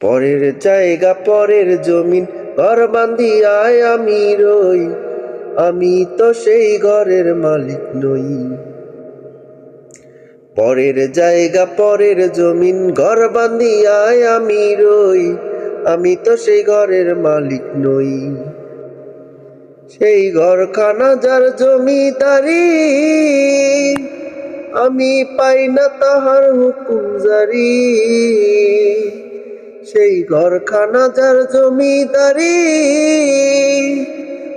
পরের জায়গা, পরের জমিন, ঘর বান্ধিয়ায় আমি রই। আমি তো সেই ঘরের মালিক নই। পরের জায়গা, পরের জমিন, ঘর বান্ধিয়ায় আমি রই। আমি তো সেই ঘরের মালিক নই। সেই ঘরখানা যার জমিদারি, আমি পাই না তাহার হুকুম জারি। সেই ঘরখানা যার জমিদারি,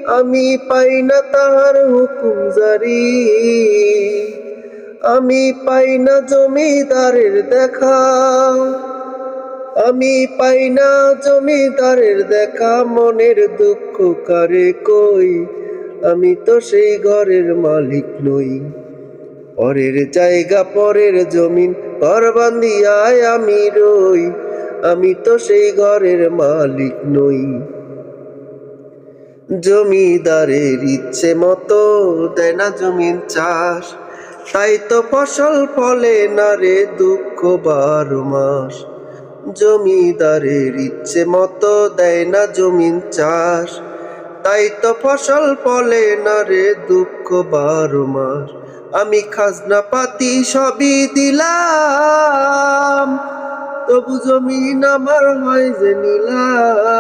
আমি পাই না তাহার হুকুম জারি। আমি পাই না জমিদারের দেখা, আমি পাই না জমিদারের দেখা। মনের দুঃখ কারে কই? আমি তো সেই ঘরের মালিক নই। পরের জায়গা, পরের জমিন, ঘর বান্ধিয়ায় আমি রই। আমি তো সেই ঘরের মালিক নই। জমিদারের ইচ্ছে মতো দেয় না জমিন চাষ, তাই তো ফসল ফলে না রে দুঃখ বারো মাস। জমিদারের ইচ্ছে মতো দেয় না জমিন চাষ, তাই তো ফসল ফলে না রে দুঃখ বারো মাস। আমি খাজনা পাতি সবই দিলাম তবু জমিন আমার হয় যে নিলাম